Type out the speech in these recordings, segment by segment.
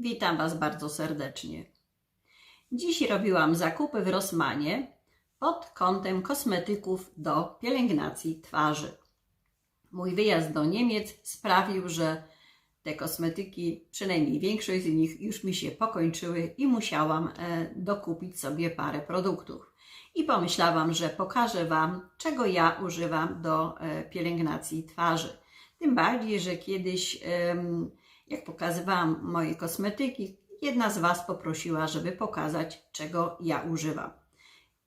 Witam Was bardzo serdecznie. Dziś robiłam zakupy w Rossmanie pod kątem kosmetyków do pielęgnacji twarzy. Mój wyjazd do Niemiec sprawił, że te kosmetyki, przynajmniej większość z nich, już mi się pokończyły i musiałam e, dokupić sobie parę produktów. I pomyślałam, że pokażę Wam, czego ja używam do e, pielęgnacji twarzy. Tym bardziej, że kiedyś, jak pokazywałam moje kosmetyki, jedna z Was poprosiła, żeby pokazać, czego ja używam.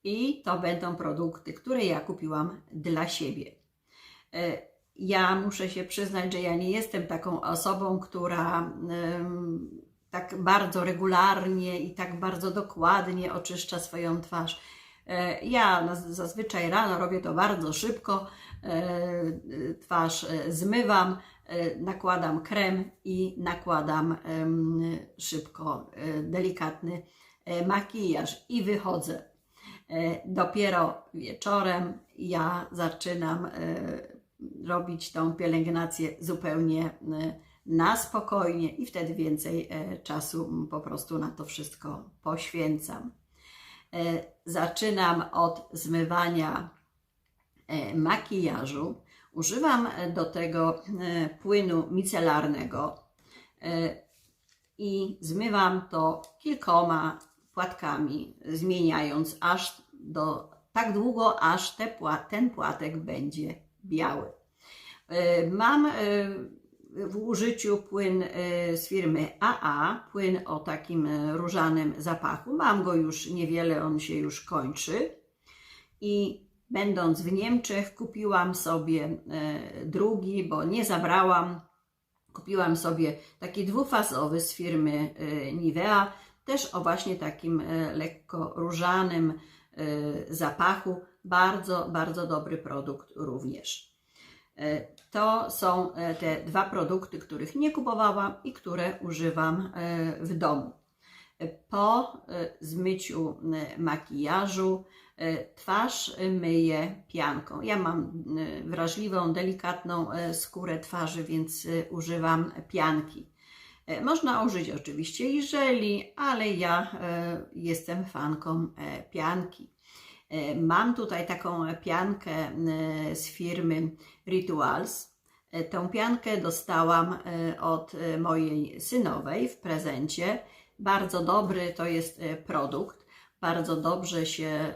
I to będą produkty, które ja kupiłam dla siebie. E, Ja muszę się przyznać, że ja nie jestem taką osobą, która tak bardzo regularnie i tak bardzo dokładnie oczyszcza swoją twarz. E, Ja na- zazwyczaj rano robię to bardzo szybko. e, Twarz zmywam, nakładam krem i nakładam szybko e, delikatny e, makijaż i wychodzę. E, Dopiero wieczorem ja zaczynam e, robić tą pielęgnację zupełnie e, na spokojnie i wtedy więcej e, czasu po prostu na to wszystko poświęcam. E, Zaczynam od zmywania e, makijażu. Używam e, do tego e, płynu micelarnego e, i zmywam to kilkoma płatkami, zmieniając aż do tak długo, aż te ten płatek będzie biały. Mam w użyciu płyn z firmy AA, płyn o takim różanym zapachu. Mam go już niewiele, on się już kończy. I będąc w Niemczech, kupiłam sobie e, drugi, bo nie zabrałam. Kupiłam sobie taki dwufazowy z firmy e, Nivea, też o właśnie takim e, lekko różanym zapachu. Bardzo, bardzo dobry produkt również. To są te dwa produkty, których nie kupowałam i które używam w domu. Po zmyciu makijażu twarz e, myję pianką. Ja mam e, wrażliwą, delikatną e, skórę twarzy, więc używam pianki. Można użyć oczywiście jeżeli, ale ja jestem fanką pianki. Mam tutaj taką piankę z firmy Rituals. Tą piankę dostałam od mojej synowej w prezencie. Bardzo dobry to jest produkt. Bardzo dobrze się e,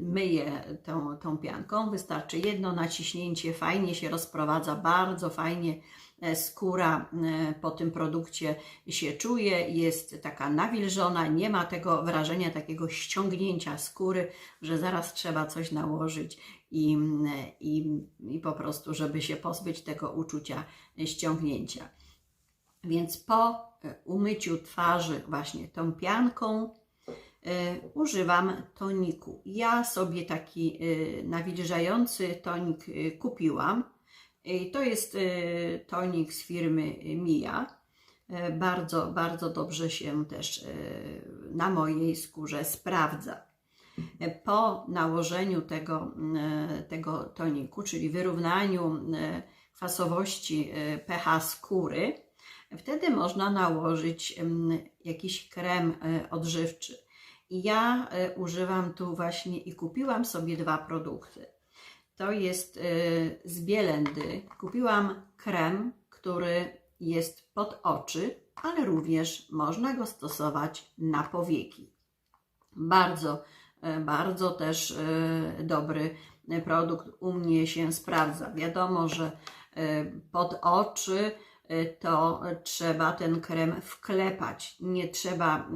myje tą, tą pianką. Wystarczy jedno naciśnięcie, fajnie się rozprowadza, bardzo fajnie e, skóra e, po tym produkcie się czuje, jest taka nawilżona, nie ma tego wrażenia takiego ściągnięcia skóry, że zaraz trzeba coś nałożyć i, i, i po prostu, żeby się pozbyć tego uczucia ściągnięcia. Więc po e, umyciu twarzy właśnie tą pianką e, używam toniku. Ja sobie taki e, nawilżający tonik e, kupiłam. To jest e, tonik z firmy Mia. E, Bardzo, bardzo dobrze się też e, na mojej skórze sprawdza. E, Po nałożeniu tego, e, tego toniku, czyli wyrównaniu e, kwasowości e, pH skóry, wtedy można nałożyć em, jakiś krem e, odżywczy. Ja e, używam tu właśnie i kupiłam sobie dwa produkty. To jest e, z Bielendy. Kupiłam krem, który jest pod oczy, ale również można go stosować na powieki. Bardzo, e, bardzo też dobry produkt u mnie się sprawdza. Wiadomo, że pod oczy to trzeba ten krem wklepać. Nie trzeba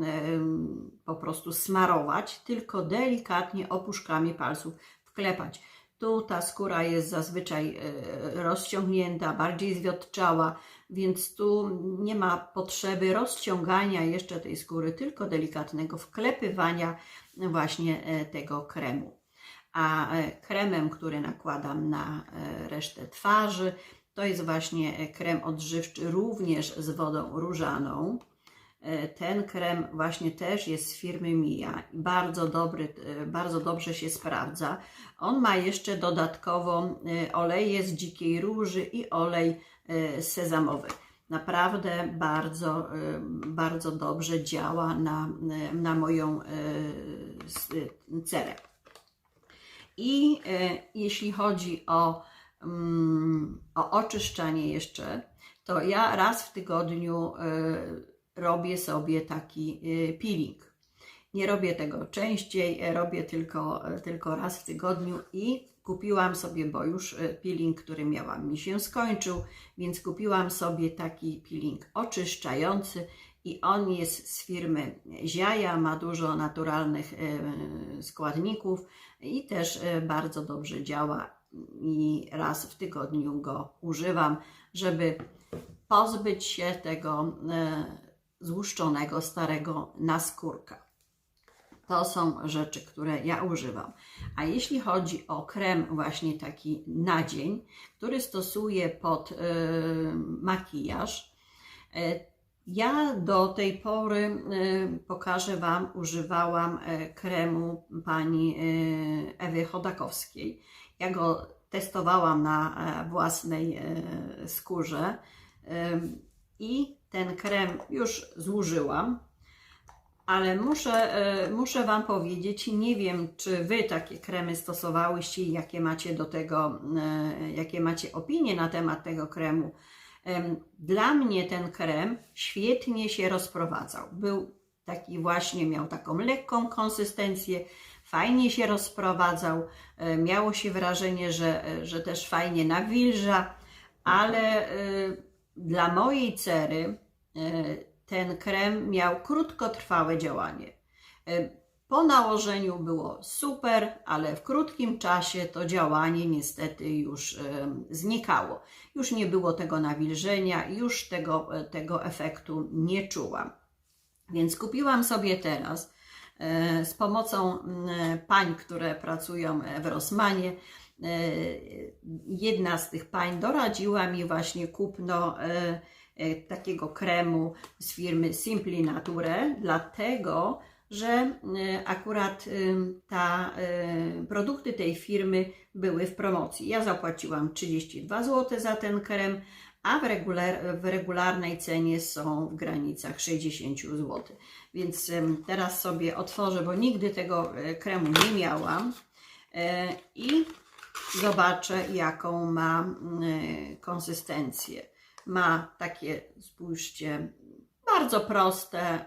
po prostu smarować, tylko delikatnie opuszkami palców wklepać. Tu ta skóra jest zazwyczaj e, rozciągnięta, bardziej zwiotczała, więc tu nie ma potrzeby rozciągania jeszcze tej skóry, tylko delikatnego wklepywania właśnie e, tego kremu. A kremem, który nakładam na resztę twarzy, to jest właśnie e, krem odżywczy również z wodą różaną. E, Ten krem właśnie też jest z firmy Mia bardzo dobry, e, bardzo dobrze się sprawdza. On ma jeszcze dodatkowo oleje z dzikiej róży i olej sezamowy. naprawdę bardzo, bardzo dobrze działa na, na moją cerę. I jeśli chodzi o, o oczyszczanie jeszcze, to ja raz w tygodniu e, robię sobie taki e, peeling. Nie robię tego częściej, e, robię tylko, e, tylko raz w tygodniu i kupiłam sobie, bo już e, peeling, który miałam, mi się skończył, więc kupiłam sobie taki peeling oczyszczający i on jest z firmy Ziaja, ma dużo naturalnych składników i też bardzo dobrze działa i raz w tygodniu go używam, żeby pozbyć się tego e, złuszczonego starego naskórka. To są rzeczy, które ja używam. A jeśli chodzi o krem właśnie taki na dzień, który stosuję pod e, makijaż, e, ja do tej pory pokażę Wam, używałam kremu pani Ewy Chodakowskiej. Ja go testowałam na e, własnej e, skórze i ten krem już zużyłam ale muszę, e, muszę Wam powiedzieć, nie wiem, czy Wy takie kremy stosowałyście i jakie macie do tego, jakie macie opinie na temat tego kremu. Em, Dla mnie ten krem świetnie się rozprowadzał. Był taki właśnie, miał taką lekką konsystencję, fajnie się rozprowadzał, e, miało się wrażenie, że, e, że też fajnie nawilża, ale e, dla mojej cery ten krem miał krótkotrwałe działanie. Po nałożeniu było super, ale w krótkim czasie to działanie niestety już znikało. Już nie było tego nawilżenia, już tego, tego efektu nie czułam. Więc kupiłam sobie teraz z pomocą mm, pań, które pracują w Rossmanie. e, Jedna z tych pań doradziła mi właśnie kupno e, e, takiego kremu z firmy Simply Nature, dlatego że e, akurat ym, ta, e, produkty tej firmy były w promocji. Ja zapłaciłam 32 zł za ten krem, a w, regular, w regularnej cenie są w granicach 60 zł. Więc ym, teraz sobie otworzę, bo nigdy tego e, kremu nie miałam i zobaczę, jaką ma konsystencję. Ma takie, spójrzcie, bardzo proste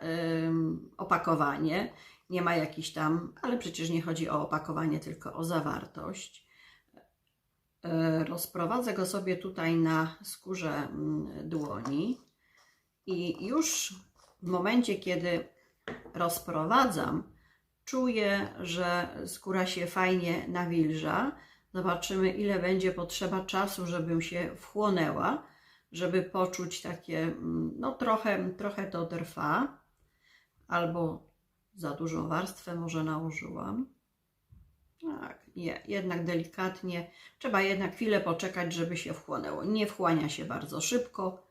opakowanie. Nie ma jakiś tam, ale przecież nie chodzi o opakowanie, tylko o zawartość. E, Rozprowadzę go sobie tutaj na skórze mm, dłoni i już w momencie, kiedy rozprowadzam, czuję, że skóra się fajnie nawilża. Zobaczymy, ile będzie potrzeba czasu, żebym się wchłonęła, żeby poczuć takie, mm, no trochę, trochę to trwa, albo za dużą warstwę może nałożyłam. Tak, nie, jednak delikatnie. Trzeba jednak chwilę poczekać, żeby się wchłonęło. Nie wchłania się bardzo szybko,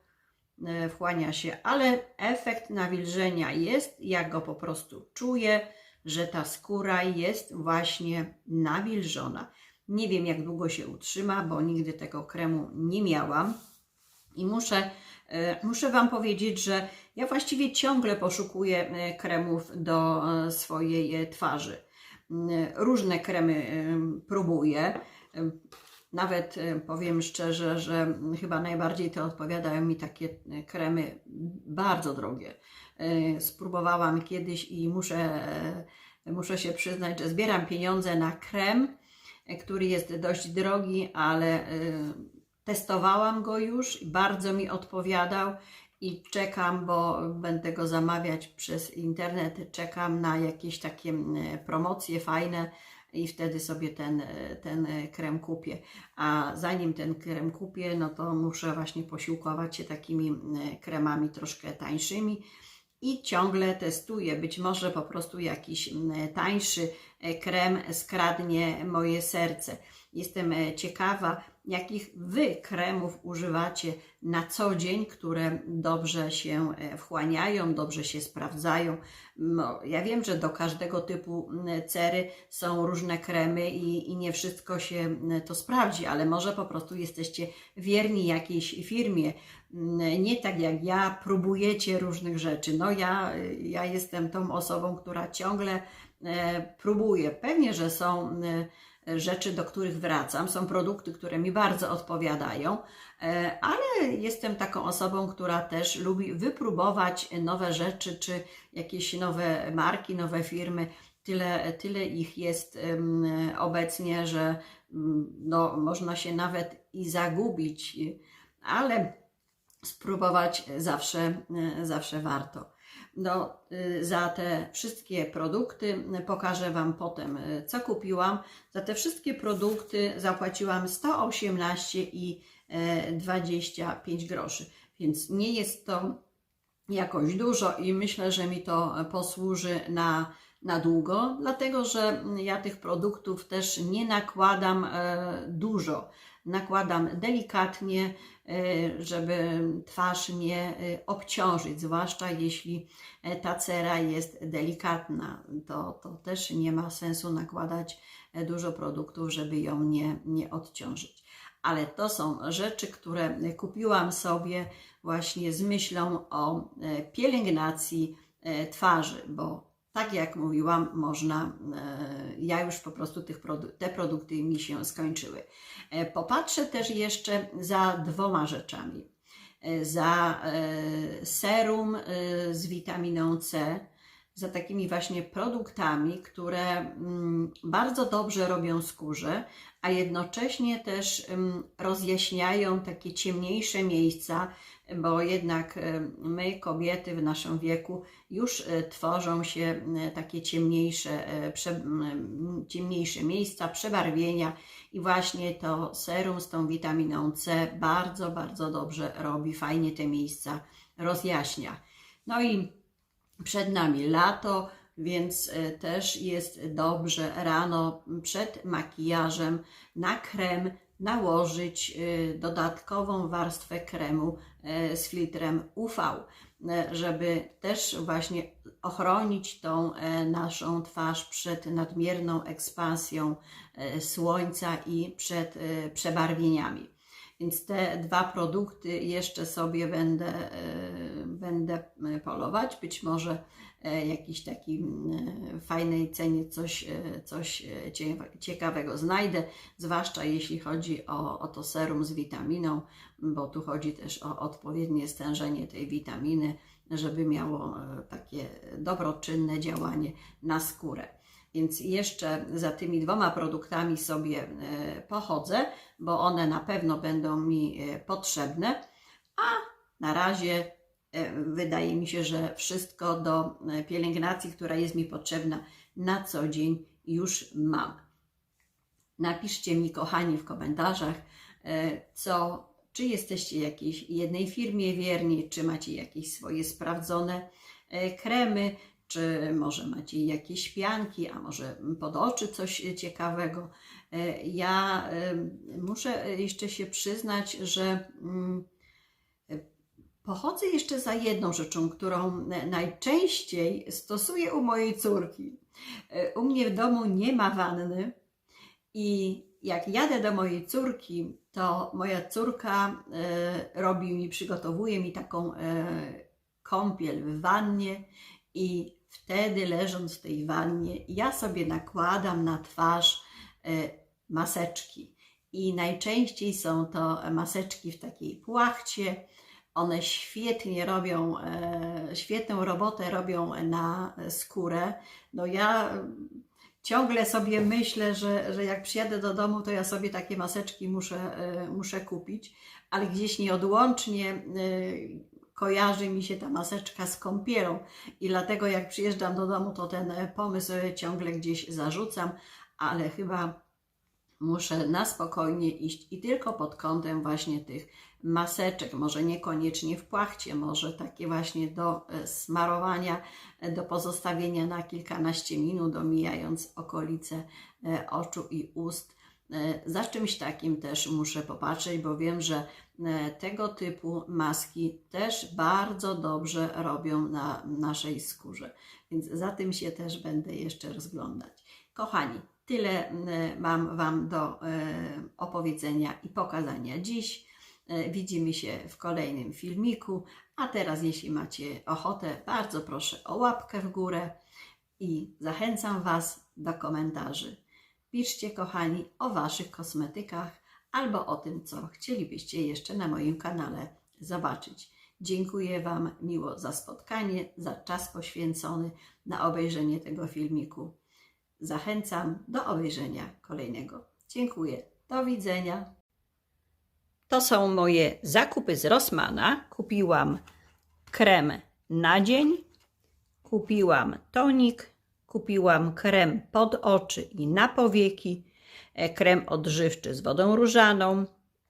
e, wchłania się, ale efekt nawilżenia jest. Ja go po prostu czuję, że ta skóra jest właśnie nawilżona. Nie wiem, jak długo się utrzyma, bo nigdy tego kremu nie miałam. I muszę, e, muszę Wam powiedzieć, że ja właściwie ciągle poszukuję e, kremów do e, swojej twarzy. Mm, Różne kremy em, próbuję. Nawet powiem szczerze, że chyba najbardziej to odpowiadają mi takie kremy bardzo drogie. Spróbowałam kiedyś i muszę, muszę się przyznać, że zbieram pieniądze na krem, który jest dość drogi, ale testowałam go już i bardzo mi odpowiadał i czekam, bo będę go zamawiać przez internet. Czekam na jakieś takie mm, promocje fajne i wtedy sobie ten, ten krem kupię. A zanim ten krem kupię, no to muszę właśnie posiłkować się takimi mm, kremami troszkę tańszymi. I ciągle testuję. Być może po prostu jakiś mm, tańszy e, krem skradnie moje serce. Jestem e, ciekawa, jakich Wy kremów używacie na co dzień, które dobrze się e, wchłaniają, dobrze się sprawdzają. No, ja wiem, że do każdego typu cery są różne kremy i, i nie wszystko się to sprawdzi, ale może po prostu jesteście wierni jakiejś firmie. Nie tak jak ja, próbujecie różnych rzeczy. No ja, ja jestem tą osobą, która ciągle e, próbuje. Pewnie, że są rzeczy, do których wracam, są produkty, które mi bardzo odpowiadają, e, ale jestem taką osobą, która też lubi wypróbować nowe rzeczy, czy jakieś nowe marki, nowe firmy. Tyle, tyle ich jest obecnie, że mm, no, można się nawet i zagubić, ale spróbować zawsze, zawsze warto. No, y, za te wszystkie produkty y, pokażę Wam potem, y, co kupiłam. Za te wszystkie produkty zapłaciłam 118 i e, 25 groszy, więc nie jest to jakoś dużo i myślę, że mi to posłuży na, na długo, dlatego że ja tych produktów też nie nakładam e, dużo. Nakładam delikatnie, e, żeby twarz nie e, obciążyć, zwłaszcza jeśli e, ta cera jest delikatna. To, to też nie ma sensu nakładać dużo produktów, żeby ją nie, nie odciążyć. Ale to są rzeczy, które kupiłam sobie właśnie z myślą o pielęgnacji twarzy, bo tak jak mówiłam, można, e, ja już po prostu tych te produkty mi się skończyły. E, Popatrzę też jeszcze za dwoma rzeczami. E, Za serum z witaminą C, za takimi właśnie produktami, które mm, bardzo dobrze robią skórze, a jednocześnie też ym, rozjaśniają takie ciemniejsze miejsca, bo jednak ym, my, kobiety w naszym wieku, już y, tworzą się y, takie ciemniejsze, ciemniejsze miejsca, przebarwienia i właśnie to serum z tą witaminą C bardzo, bardzo dobrze robi, fajnie te miejsca rozjaśnia. No i przed nami lato, więc e, też jest dobrze rano przed makijażem na krem nałożyć e, dodatkową warstwę kremu e, z filtrem UV, żeby też właśnie ochronić tą naszą twarz przed nadmierną ekspansją słońca i przed przebarwieniami. Więc te dwa produkty jeszcze sobie będę, e, będę e, polować. Być może e, jakiś taki fajnej cenie coś, coś cie- ciekawego znajdę, zwłaszcza jeśli chodzi o, o to serum z witaminą, bo tu chodzi też o odpowiednie stężenie tej witaminy, żeby miało takie dobroczynne działanie na skórę. Więc jeszcze za tymi dwoma produktami sobie e, pochodzę, bo one na pewno będą mi e, potrzebne. A na razie e, wydaje mi się, że wszystko do pielęgnacji, która jest mi potrzebna na co dzień, już mam. Napiszcie mi, kochani, w komentarzach, co, czy jesteście jakiejś jednej firmie wierni, czy macie jakieś swoje sprawdzone kremy, czy może macie jakieś pianki, a może pod oczy coś ciekawego. E, Ja e, muszę jeszcze się przyznać, że mm, pochodzę jeszcze za jedną rzeczą, którą najczęściej stosuję u mojej córki. E, U mnie w domu nie ma wanny i jak jadę do mojej córki, to moja córka robi mi, przygotowuje mi taką kąpiel w wannie i wtedy leżąc w tej wannie, ja sobie nakładam na twarz e, maseczki. I najczęściej są to maseczki w takiej płachcie. One świetnie robią, e, świetną robotę robią na skórę. No ja mm, ciągle sobie myślę, że, że jak przyjadę do domu, to ja sobie takie maseczki muszę, e, muszę kupić, ale gdzieś nieodłącznie e, kojarzy mi się ta maseczka z kąpielą i dlatego jak przyjeżdżam do domu, to ten e, pomysł ciągle gdzieś zarzucam, ale chyba muszę na spokojnie iść i tylko pod kątem właśnie tych maseczek, może niekoniecznie w płachcie, może takie właśnie do e, smarowania, e, do pozostawienia na kilkanaście minut, omijając okolice e, oczu i ust. E, Za czymś takim też muszę popatrzeć, bo wiem, że e, tego typu maski też bardzo dobrze robią na naszej skórze. Więc za tym się też będę jeszcze rozglądać. Kochani, tyle mam Wam do e, opowiedzenia i pokazania dziś. Widzimy się w kolejnym filmiku. A teraz, jeśli macie ochotę, bardzo proszę o łapkę w górę i zachęcam Was do komentarzy. Piszcie, kochani, o Waszych kosmetykach albo o tym, co chcielibyście jeszcze na moim kanale zobaczyć. Dziękuję Wam miło za spotkanie, za czas poświęcony na obejrzenie tego filmiku. Zachęcam do obejrzenia kolejnego. Dziękuję. Do widzenia. To są moje zakupy z Rossmana. Kupiłam krem na dzień, kupiłam tonik, kupiłam krem pod oczy i na powieki, e, krem odżywczy z wodą różaną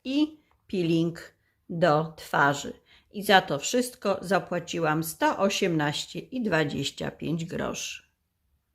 i peeling do twarzy. I za to wszystko zapłaciłam 118,25 groszy.